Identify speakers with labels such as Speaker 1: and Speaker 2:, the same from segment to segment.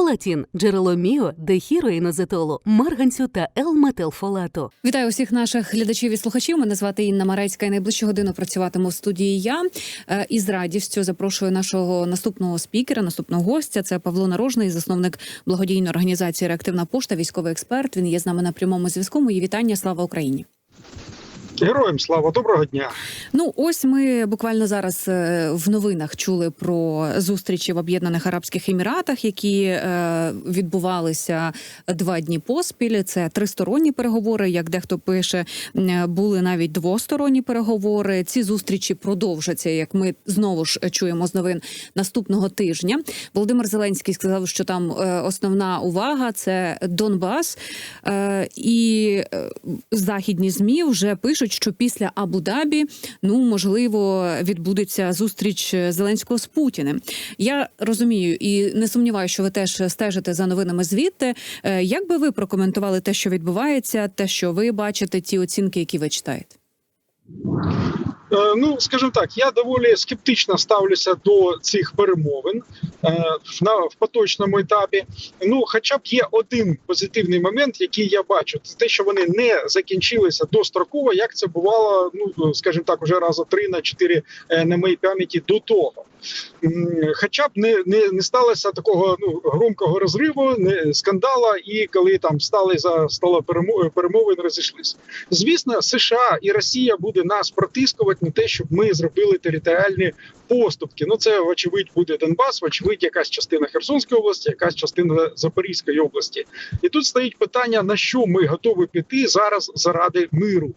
Speaker 1: Фолатін – джерело міо, дехіроїнозетолу, марганцю та Л-метилфолату.
Speaker 2: Вітаю усіх наших глядачів і слухачів. Мене звати Інна Марецька. І найближчу годину працюватиму в студії. Я Е, і з радістю запрошую нашого наступного спікера, наступного гостя. Це Павло Нарожний, засновник благодійної організації Реактивна пошта, військовий експерт. Він є з нами на прямому зв'язку. Мої вітання. Слава Україні.
Speaker 3: Героям слава, доброго дня.
Speaker 2: Ну, ось ми буквально зараз е, в новинах чули про зустрічі в Об'єднаних Арабських Еміратах, які е, відбувалися два дні поспіль. Це тристоронні переговори. Як дехто пише, були навіть двосторонні переговори. Ці зустрічі продовжаться, як ми знову ж чуємо з новин наступного тижня. Володимир Зеленський сказав, що там е, основна увага це Донбас, і західні змі вже пишуть, що після Абу-Дабі ну можливо відбудеться зустріч Зеленського з Путіним. Я розумію і не сумніваюся, що ви теж стежите за новинами звідти. Е, Як би ви прокоментували те, що відбувається, те, що ви бачите, ті оцінки, які ви читаєте?
Speaker 3: Е, Ну, скажімо так, я доволі скептично ставлюся до цих перемовин е, на в поточному етапі. Ну, хоча б є один позитивний момент, який я бачу, це те, що вони не закінчилися достроково, як це бувало, ну скажімо так, уже раза три на чотири е, на моїй пам'яті до того. Хоча б не, не, не сталося такого ну громкого розриву, не скандала, і коли там стали за перемови перемовин, розійшлися. Звісно, США і Росія буде нас протискувати на те, щоб ми зробили територіальні поступки. Ну це вочевидь буде Донбас, вочевидь, якась частина Херсонської області, якась частина Запорізької області. І тут стоїть питання: на що ми готові піти зараз заради миру.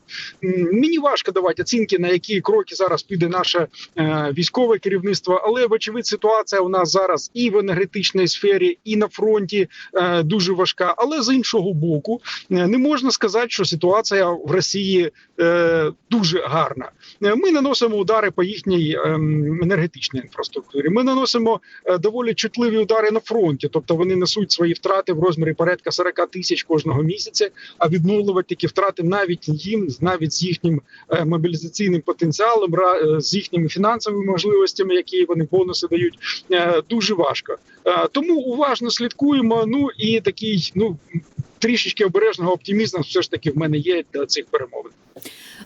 Speaker 3: Мені важко давати оцінки, на які кроки зараз піде наше е, військове керівництво, але вочевидь ситуація у нас зараз і в енергетичній сфері, і на фронті е, дуже важка. Але з іншого боку, е, не можна сказати, що ситуація в Росії е, дуже гарна. Ми наносимо удари по їхній ем, енергетичній інфраструктурі. Ми наносимо е, доволі чутливі удари на фронті, тобто вони несуть свої втрати в розмірі порядка 40 тисяч кожного місяця. А відновлювати такі втрати навіть їм, навіть з їхнім е, мобілізаційним потенціалом, е, з їхніми фінансовими можливостями, які вони бонуси дають, дуже важко. Тому уважно слідкуємо. Ну і такий, ну трішечки обережного оптимізму, все ж таки в мене є до цих перемовин.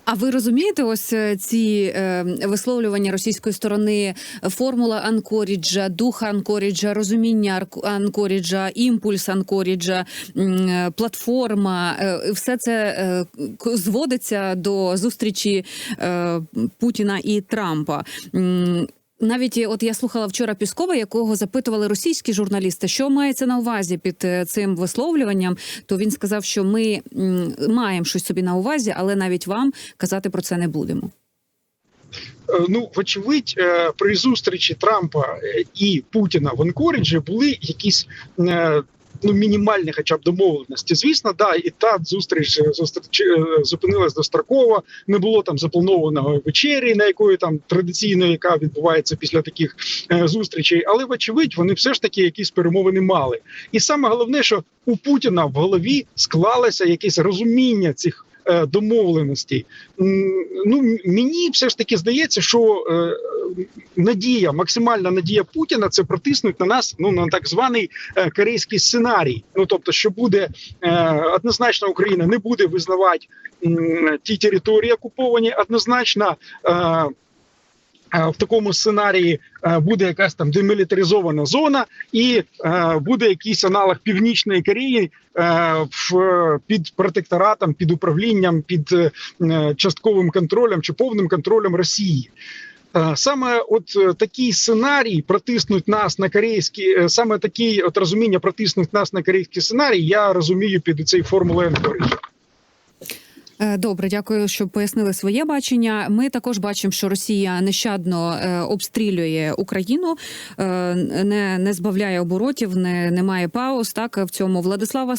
Speaker 2: А ви розумієте, ось е, ці е, висловлювання російської сторони, е, формула Анкоріджа, дух Анкоріджа, розуміння Анкоріджа, імпульс Анкоріджа, е, платформа, е, все це е, зводиться до зустрічі е, Путіна і Трампа. Навіть от я слухала вчора Піскова, якого запитували російські журналісти, що мається на увазі під е, цим висловлюванням. То він сказав, що ми маємо щось собі на увазі, але навіть вам казати про це не будемо.
Speaker 3: Е, Ну, вочевидь, е, при зустрічі Трампа е, і Путіна в Анкоріджі були якісь. Ну, мінімальні, хоча б домовленості. Звісно, да, і та зустріч е, зустріч е, зупинилась достроково. Не було там запланованого вечері, на якої там традиційно, яка відбувається після таких е, зустрічей. Але вочевидь, вони все ж таки якісь перемовини мали. І саме головне, що у Путіна в голові склалося якесь розуміння цих домовленостей. Ну мені все ж таки здається, що е, надія, максимальна надія Путіна це протиснуть на нас ну на так званий е, корейський сценарій. Ну тобто, що буде е, однозначно Україна не буде визнавати ті території окуповані, однозначно. Е, в такому сценарії е, буде якась там демілітаризована зона, і е, буде якийсь аналог Північної Кореї в під протекторатом, під управлінням, під частковим контролем чи повним контролем Росії. Саме от такий сценарій протиснуть нас на корейський, е, саме такий от розуміння протиснуть нас на корейський сценарій. Я розумію під цей формулою.
Speaker 2: Е, Добре, дякую, що пояснили своє бачення. Ми також бачимо, що Росія нещадно е, обстрілює Україну, е, не, не збавляє оборотів, не, не має пауз. Так в цьому Владислава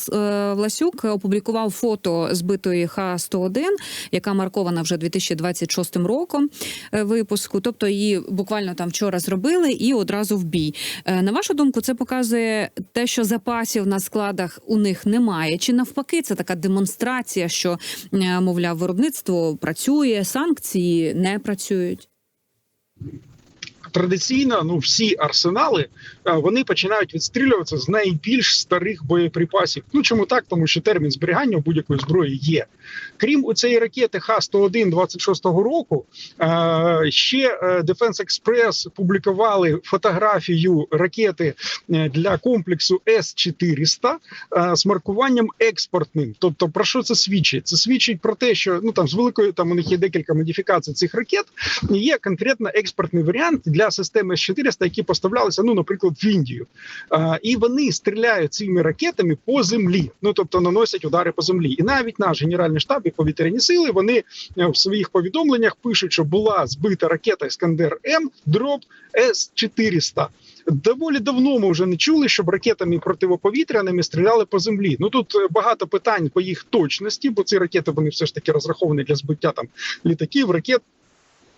Speaker 2: Власюк опублікував фото збитої Х-101, яка маркована вже 2026 роком випуску. Тобто її буквально там вчора зробили і одразу в бій. На вашу думку, це показує те, що запасів на складах у них немає, чи навпаки, це така демонстрація, що мовляв, виробництво працює, санкції не працюють.
Speaker 3: Традиційно ну всі арсенали е, вони починають відстрілюватися з найбільш старих боєприпасів. Ну чому так? Тому що термін зберігання у будь-якої зброї є. Крім у цієї ракети Х-101 26-го року, е, ще е, Defense Express публікували фотографію ракети для комплексу С-400 е, з маркуванням експортним. Тобто, про що це свідчить? Це свідчить про те, що ну там з великою там у них є декілька модифікацій цих ракет. Є конкретно експортний варіант для системи С-400, які поставлялися, ну, наприклад, в Індію. Е, і вони стріляють цими ракетами по землі, ну тобто наносять удари по землі. І навіть наш генеральний штаб і повітряні сили вони е, в своїх повідомленнях пишуть, що була збита ракета Іскандер М дроб С 400 Доволі давно ми вже не чули, щоб ракетами противоповітряними стріляли по землі. Ну тут е, багато питань по їх точності, бо ці ракети вони все ж таки розраховані для збиття там літаків, ракет.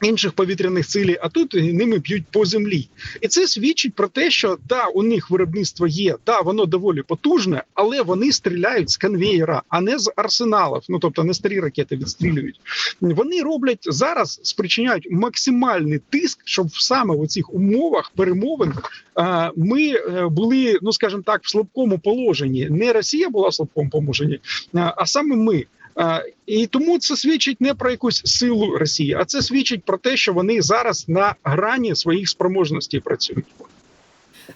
Speaker 3: Інших повітряних цілей, а тут ними б'ють по землі, і це свідчить про те, що да, у них виробництво є, да, воно доволі потужне, але вони стріляють з конвеєра, а не з арсеналів. Ну тобто не старі ракети відстрілюють. Вони роблять зараз, спричиняють максимальний тиск, щоб саме в цих умовах перемовин е, ми е, були, ну скажімо так, в слабкому положенні. Не Росія була в слабкому положенні, а саме ми. І тому це свідчить не про якусь силу Росії, а це свідчить про те, що вони зараз на грані своїх спроможностей працюють.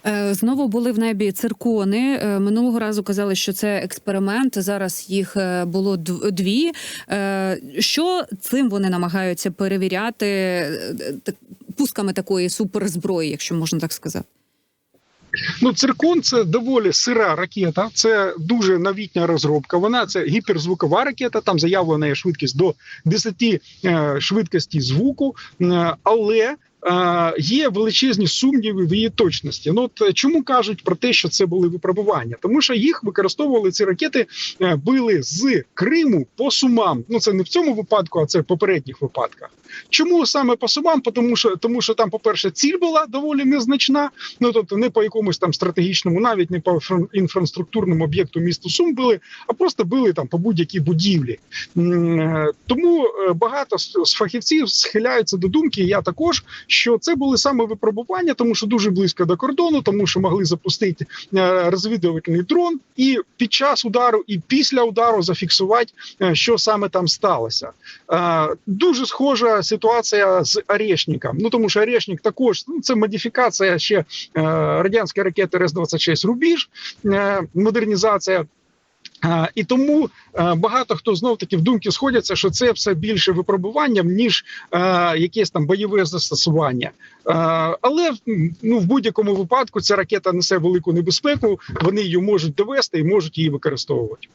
Speaker 2: Е, Знову були в небі циркони. Е, Минулого разу казали, що це експеримент. Зараз їх е, було дв- дві. Що цим вони намагаються перевіряти пусками такої суперзброї, якщо можна так сказати?
Speaker 3: Ну, циркон це доволі сира ракета. Це дуже новітня розробка. Вона це гіперзвукова ракета. Там заявлена є швидкість до 10 е, швидкості звуку, але. е, Є величезні сумніви в її точності. Ну от чому кажуть про те, що це були випробування? Тому що їх використовували ці ракети, е, били з Криму по сумам. Ну це не в цьому випадку, а це в попередніх випадках. Чому саме по сумам? Тому що тому, що там, по-перше, ціль була доволі незначна. Ну тобто, не по якомусь там стратегічному, навіть не по інфраструктурному об'єкту місту Сум били, а просто били там по будь-якій будівлі. Е, Тому е, багато з фахівців схиляються до думки, я також, що це були саме випробування, тому що дуже близько до кордону, тому що могли запустити е, розвідувальний дрон, і під час удару, і після удару зафіксувати, що саме там сталося. Дуже схожа ситуація з Орешником. Ну тому що Орешник також ну, це модифікація ще е, радянської ракети С-26 Рубіж, е, модернізація. І тому багато хто знов таки в думки сходяться, що це все більше випробуванням, ніж е, якесь там бойове застосування. Е, але ну в будь-якому випадку ця ракета несе велику небезпеку. Вони її можуть довести і можуть її використовувати.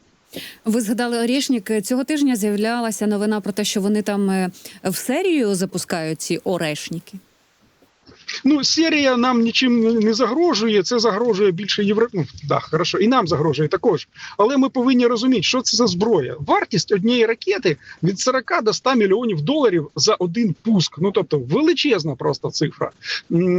Speaker 2: Ви згадали Орішнік. Цього тижня з'являлася новина про те, що вони там е, в серію запускають ці орешники.
Speaker 3: Ну, серія нам нічим не- загрожує. Це загрожує більше Євро... Ну, да, хорошо, і нам загрожує також. Але ми повинні розуміти, що це за зброя. Вартість однієї ракети від 40 до 100 мільйонів доларів за один пуск. Ну тобто величезна просто цифра.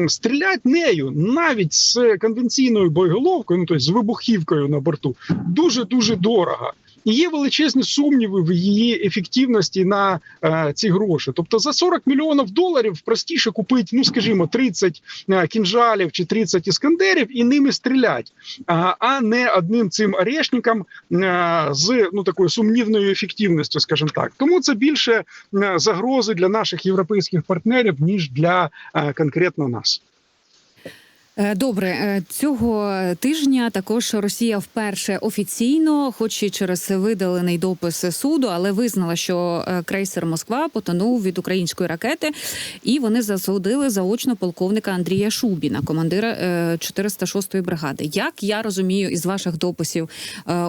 Speaker 3: Стрілять нею навіть з конвенційною боєголовкою, ну тобто з вибухівкою на борту, дуже дуже дорого. І є величезні сумніви в її ефективності на е, ці гроші. Тобто за 40 мільйонів доларів простіше купити, ну скажімо, 30 е, кінжалів чи 30 іскандерів і ними стрілять, а, не одним цим орешником е, з ну такою сумнівною ефективністю, скажімо так. Тому це більше е, загрози для наших європейських партнерів ніж для конкретно нас.
Speaker 2: Е, Добре, е, цього тижня також Росія вперше офіційно, хоч і через видалений допис суду, але визнала, що е, крейсер Москва потонув від української ракети, і вони засудили заочно полковника Андрія Шубіна, командира е, 406-ї бригади. Як я розумію із ваших дописів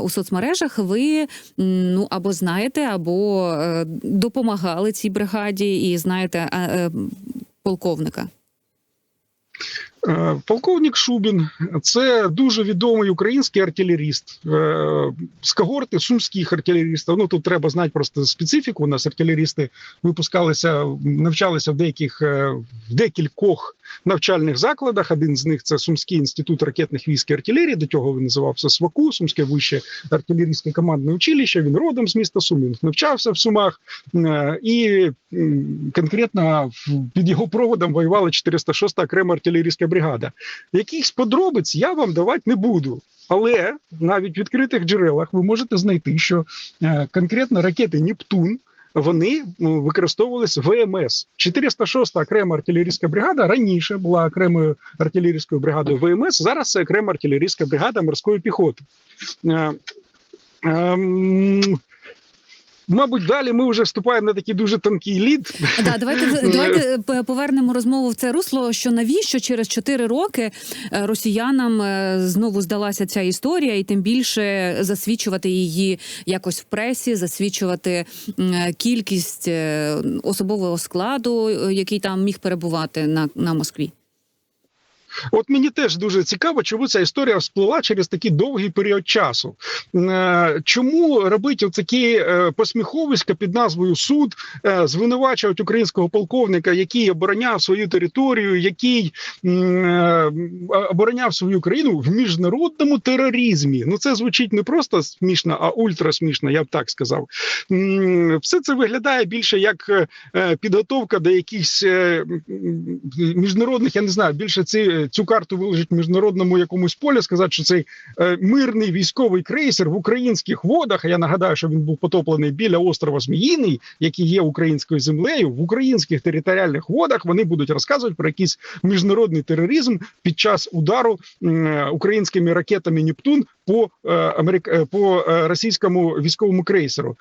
Speaker 2: у соцмережах, ви ну або знаєте, або допомагали цій бригаді, і знаєте полковника.
Speaker 3: Е, Полковник Шубін це дуже відомий український артилеріст е, з когорти сумських артилерістів. Ну тут треба знати просто специфіку. У нас артилерісти випускалися, навчалися в деяких е, в декількох навчальних закладах. Один з них це Сумський інститут ракетних військ і артилерії. До цього він називався СВАКУ, Сумське вище артилерійське командне училище. Він родом з міста Сум. Він навчався в Сумах і конкретно під його проводом воювала 406 окрема артилерійська бригада. Якихось подробиць я вам давати не буду. Але навіть в відкритих джерелах ви можете знайти, що е, конкретно ракети Нептун. Вони використовувалися ВМС. 406 окрема артилерійська бригада раніше була окремою артилерійською бригадою ВМС. Зараз це окрема артилерійська бригада морської піхоти. Е, Мабуть, далі ми вже вступаємо на такий дуже тонкий лід.
Speaker 2: Да, давайте давайте повернемо розмову в це русло. Що навіщо через 4 роки е, росіянам е, знову здалася ця історія, і тим більше засвідчувати її якось в пресі, засвідчувати е, кількість е, особового складу, е, який там міг перебувати на, на Москві.
Speaker 3: От мені теж дуже цікаво, чому ця історія всплила через такий довгий період часу. Е, Чому робити такі посміховиська під назвою суд, е, звинувачують українського полковника, який обороняв свою територію, який е, обороняв свою країну в міжнародному тероризмі? Ну це звучить не просто смішно, а ультрасмішно, я б так сказав. Все це виглядає більше як е, підготовка до якихось е, міжнародних, я не знаю, більше ці, цю карту виложить міжнародному якомусь полі, сказати, що цей е, мирний військовий крейсер в українських водах. Я нагадаю, що він був потоплений біля острова Зміїний, який є українською землею. В українських територіальних водах вони будуть розказувати про якийсь міжнародний тероризм під час удару українськими ракетами Нептун по е, Америк... е, по російському військовому крейсеру.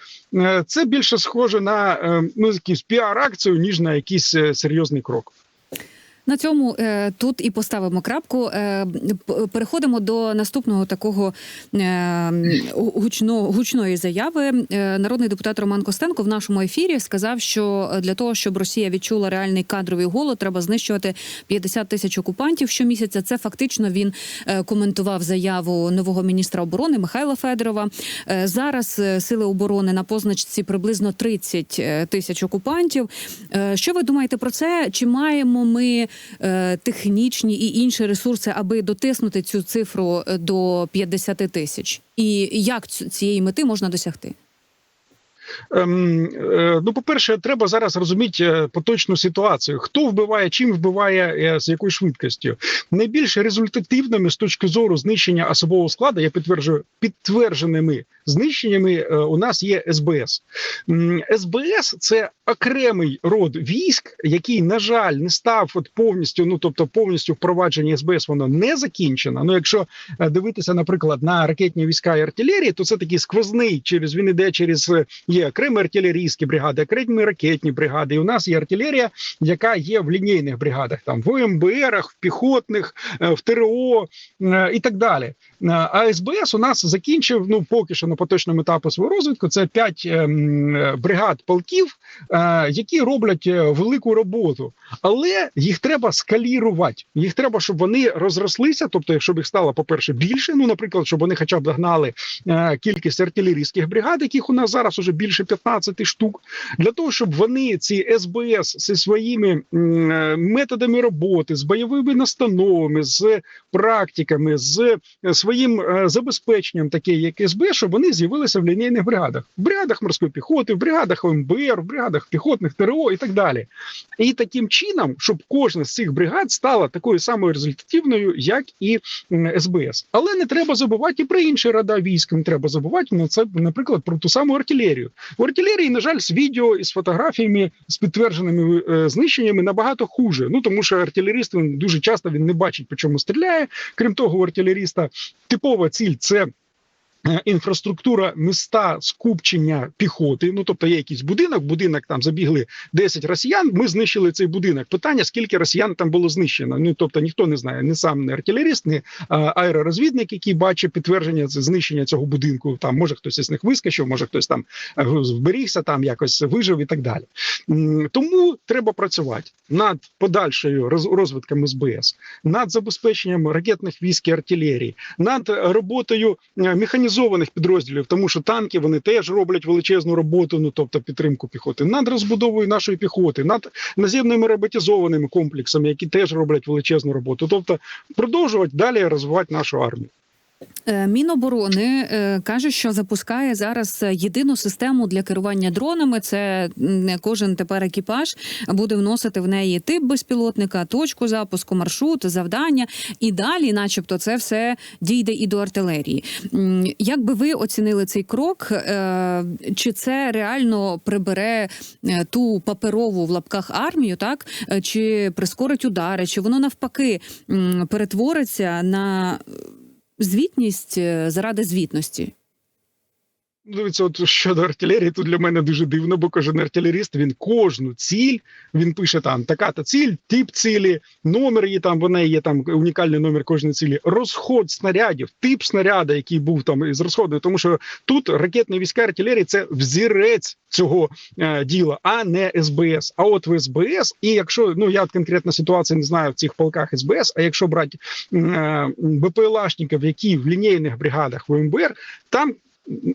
Speaker 3: Це більше схоже на ну, якусь піар-акцію, ніж на якийсь серйозний крок.
Speaker 2: На цьому е, тут і поставимо крапку. Е, переходимо до наступного такого е, гучно, гучної заяви. Е, народний депутат Роман Костенко в нашому ефірі сказав, що для того, щоб Росія відчула реальний кадровий голод, треба знищувати 50 тисяч окупантів щомісяця. Це фактично він е, коментував заяву нового міністра оборони Михайла Федорова. Е, зараз е, сили оборони на позначці приблизно 30 е, тисяч окупантів. Е, Що ви думаєте про це? Чи маємо ми технічні і інші ресурси, аби дотиснути цю цифру е, до 50 тисяч? І як цієї мети можна досягти?
Speaker 3: Ем, е, ну, по-перше, треба зараз розуміти е, поточну ситуацію. Хто вбиває, чим вбиває, е, з якою швидкістю. Найбільш результативними з точки зору знищення особового складу, я підтверджую, підтвердженими знищеннями е, у нас є СБС. СБС це окремий род військ, який, на жаль, не став от повністю, ну тобто повністю впровадження СБС, воно не закінчено. Ну, якщо е, дивитися, наприклад, на ракетні війська і артилерії, то це такий сквозний через він іде через е, є окремі артилерійські бригади, окремі ракетні бригади. І у нас є артилерія, яка є в лінійних бригадах, там в ОМБРах, в піхотних, е, в ТРО і так далі. Е, А СБС у нас закінчив ну поки що на поточному етапі свого розвитку. Це п'ять ем, е, бригад полків, е, які роблять велику роботу, але їх треба скалірувати. Їх треба, щоб вони розрослися. Тобто, якщо б їх стало, по перше, більше. Ну, наприклад, щоб вони хоча б догнали кількість артилерійських бригад, яких у нас зараз уже більше 15 штук, для того, щоб вони ці СБС зі своїми методами роботи, з бойовими настановами, з практиками, з е, своїм е, забезпеченням, таке як СБ, щоб вони з'явилися в лінійних бригадах, в бригадах морської піхоти, в бригадах ОМБР, в бригадах піхотних ТРО і так далі. І таким чином, щоб кожна з цих бригад стала такою самою результативною, як і СБС. Але не треба забувати і про інші рода військ. Не треба забувати на це, наприклад, про ту саму артилерію. У артилерії, на жаль, з відео і з фотографіями з підтвердженими е, знищеннями набагато хуже. Ну тому що артилеріст він дуже часто він не бачить, по чому стріляє. Крім того, у артилеріста типова ціль це. Е, Інфраструктура міста скупчення піхоти. Ну тобто є якийсь будинок, будинок там забігли 10 росіян. Ми знищили цей будинок. Питання: скільки росіян там було знищено? Ну тобто ніхто не знає, ні сам не артилеріст, а, аеророзвідник, який бачить підтвердження знищення цього будинку. Там може хтось із них вискочив, може хтось там е, вберігся, там якось вижив і так далі. Тому треба працювати над подальшою роз- розвитком СБС, над забезпеченням ракетних військ і артилерії, над роботою е, механізованих підрозділів, тому що танки вони теж роблять величезну роботу, ну тобто підтримку піхоти, над розбудовою нашої піхоти, над наземними роботизованими комплексами, які теж роблять величезну роботу. Тобто продовжувати далі розвивати нашу армію.
Speaker 2: Е, Міноборони е, каже, що запускає зараз єдину систему для керування дронами. Це кожен тепер екіпаж буде вносити в неї тип безпілотника, точку запуску, маршрут, завдання. І далі, начебто, це все дійде і до артилерії. Як би ви оцінили цей крок? Е, Чи це реально прибере ту паперову в лапках армію, так чи прискорить удари, чи воно навпаки перетвориться на звітність е, заради звітності.
Speaker 3: Ну, Дивіться, от щодо артилерії, тут для мене дуже дивно, бо кожен артилеріст він кожну ціль він пише там така-то ціль, тип цілі, номер її там. Вона є там унікальний номер кожної цілі, розход снарядів, тип снаряда, який був там із розходу. Тому що тут ракетні війська артилерії це взірець цього е, діла, а не СБС. А от в СБС, і якщо ну я от конкретно ситуацію не знаю в цих полках СБС, а якщо брати е, БПЛАшників, які в лінійних бригадах ВМБР, там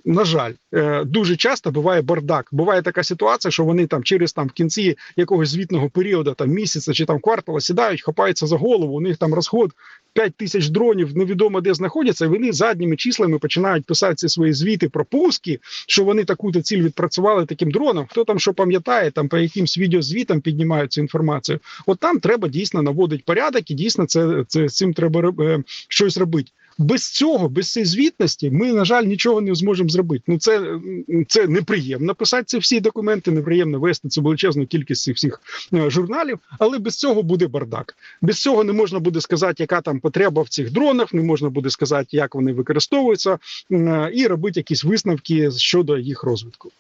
Speaker 3: на жаль, е, дуже часто буває бардак. Буває така ситуація, що вони там через там в кінці якогось звітного періоду, там місяця чи там квартала сідають, хапаються за голову. У них там розход 5 тисяч дронів, невідомо де знаходяться. і Вони задніми числами починають писати ці свої звіти про пуски, що вони таку-то ціль відпрацювали таким дроном. Хто там що пам'ятає, там по якимсь відеозвітам піднімають цю інформацію. От там треба дійсно наводити порядок, і дійсно це, це цим треба е, щось робити. Без цього, без цієї звітності, ми на жаль нічого не зможемо зробити. Ну це, це неприємно писати ці всі документи, неприємно вести цю величезну кількість цих всіх е, журналів, але без цього буде бардак. Без цього не можна буде сказати, яка там потреба в цих дронах, не можна буде сказати, як вони використовуються, е, і робити якісь висновки щодо їх розвитку.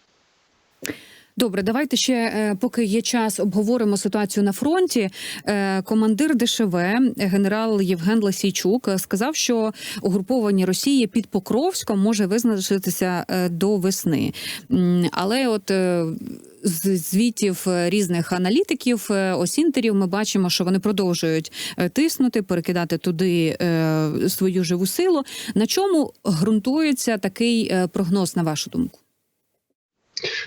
Speaker 2: Добре, давайте ще, е, поки є час, обговоримо ситуацію на фронті. Е, Командир ДШВ, генерал Євген Ласійчук, е, сказав, що угруповання Росії під Покровськом може визначитися до весни. Але от з звітів різних аналітиків, осінтерів, ми бачимо, що вони продовжують тиснути, перекидати туди свою живу силу. На чому ґрунтується такий прогноз, на вашу думку?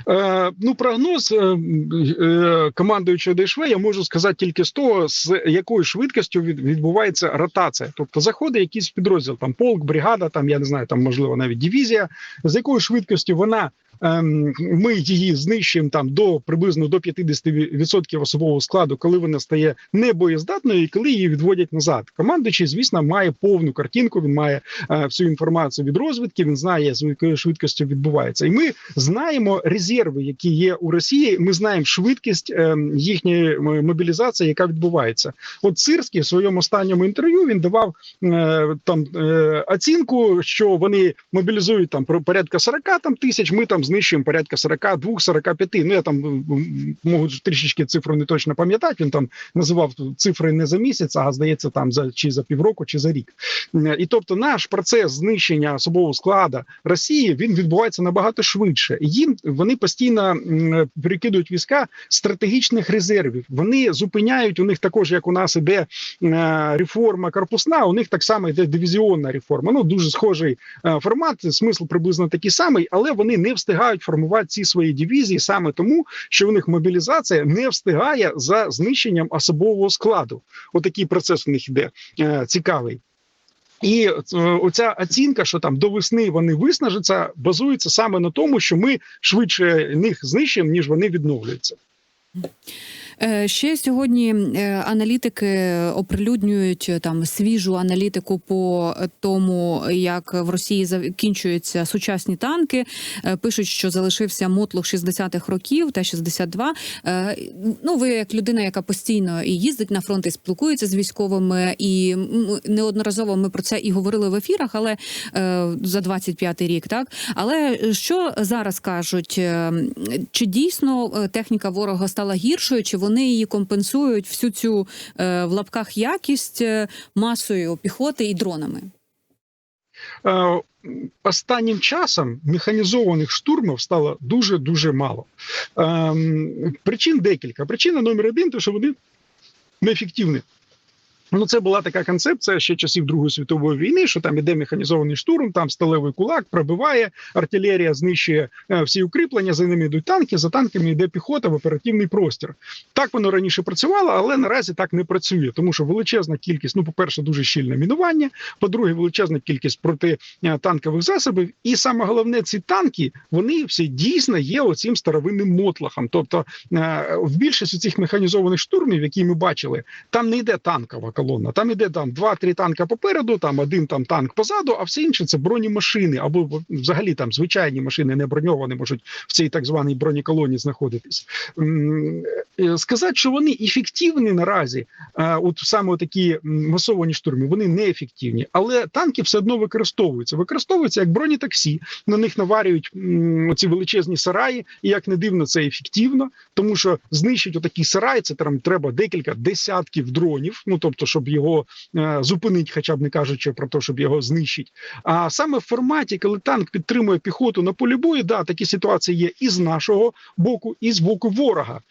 Speaker 3: Е, ну, прогноз е, е, командуючого ДШВ я можу сказати тільки з того, з якою швидкістю від, відбувається ротація. Тобто заходить якийсь підрозділ, там полк, бригада, там я не знаю, там можливо навіть дивізія, з якою швидкістю вона. Ем, Ми її знищуємо там до приблизно до 50% особового складу, коли вона стає небоєздатною, і коли її відводять назад. Командуючий, звісно, має повну картинку. Він має е, всю інформацію від розвідки. Він знає з якою швидкістю відбувається, і ми знаємо резерви, які є у Росії. Ми знаємо швидкість е, їхньої мобілізації, яка відбувається. От Сирський в своєму останньому інтерв'ю він давав е, там е, оцінку, що вони мобілізують там про порядка 40 там тисяч. Ми там знищуємо порядка 42-45. Ну я там можу трішечки цифру не точно пам'ятати. Він там називав цифри не за місяць, а здається, там за чи за півроку, чи за рік. І тобто наш процес знищення особового складу Росії він відбувається набагато швидше. Їм вони постійно перекидують війська стратегічних резервів. Вони зупиняють у них також, як у нас іде е, реформа корпусна. У них так само йде дивізіонна реформа. Ну дуже схожий е, формат, смисл приблизно такий самий, але вони не встигають формувати ці свої дивізії саме тому, що у них мобілізація не встигає за знищенням особового складу. Отакий процес у них іде е, цікавий. І е, оця оцінка, що там до весни вони виснажаться, базується саме на тому, що ми швидше них знищимо, ніж вони відновлюються.
Speaker 2: Е, Ще сьогодні е, аналітики оприлюднюють е, там свіжу аналітику по тому, як в Росії закінчуються сучасні танки. Пишуть, що залишився мотлух 60-х років та 62. Е, Ну, ви як людина, яка постійно і їздить на фронт, і спілкується з військовими, і неодноразово ми про це і говорили в ефірах, але за 25-й рік, так але що зараз кажуть? Чи дійсно техніка ворога стала гіршою, чи вони її компенсують всю цю е, в лапках якість е, масою піхоти і дронами?
Speaker 3: Е, Останнім часом механізованих штурмів стало дуже дуже мало. Ем, Причин декілька. Причина номер один, те, що вони неефективні. Ну, це була така концепція ще часів Другої світової війни, що там іде механізований штурм, там сталевий кулак пробиває, артилерія знищує е, всі укріплення, за ними йдуть танки, за танками йде піхота в оперативний простір. Так воно раніше працювало, але наразі так не працює, тому що величезна кількість, ну, по-перше, дуже щільне мінування, по-друге, величезна кількість протитанкових засобів. І саме головне, ці танки вони всі дійсно є оцим старовинним мотлахом. Тобто е, в більшості цих механізованих штурмів, які ми бачили, там не йде танкова колона, там іде там два-три танка попереду, там один там танк позаду, а все інше це бронемашини або взагалі там звичайні машини не броньовані можуть в цій так званій бронеколоні знаходитись. Е, Сказати, що вони ефективні наразі, от саме такі масовані штурми, вони не ефективні, але танки все одно використовуються. Використовуються як бронетаксі, на них наварюють м, оці величезні сараї, і як не дивно, це ефективно, тому що знищить отакий сарай, це там треба декілька десятків дронів. Ну тобто, щоб його е, зупинити, хоча б не кажучи про те, щоб його знищити. А саме в форматі, коли танк підтримує піхоту на полі бою, да, такі ситуації є і з нашого боку, і з боку ворога.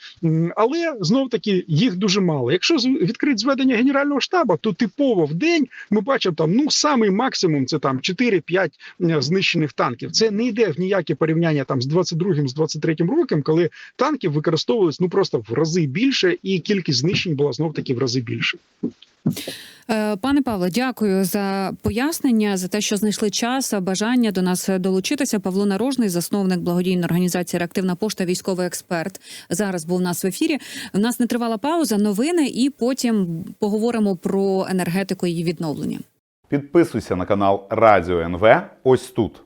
Speaker 3: Але знов таки їх дуже мало. Якщо відкрити зведення генерального штабу, то типово в день ми бачимо там ну самий максимум це там 4-5 е, знищених танків. Це не йде в ніяке порівняння там з 22-м, з 23-м роком, коли танків використовувалось ну просто в рази більше, і кількість знищень була знов таки в рази більше.
Speaker 2: Е, Пане Павло, дякую за пояснення, за те, що знайшли час, бажання до нас долучитися. Павло Нарожний, засновник благодійної організації Реактивна пошта, військовий експерт. Зараз був у нас в ефірі. У нас не тривала пауза, новини, і потім поговоримо про енергетику і її відновлення.
Speaker 4: Підписуйся на канал Радіо НВ ось тут.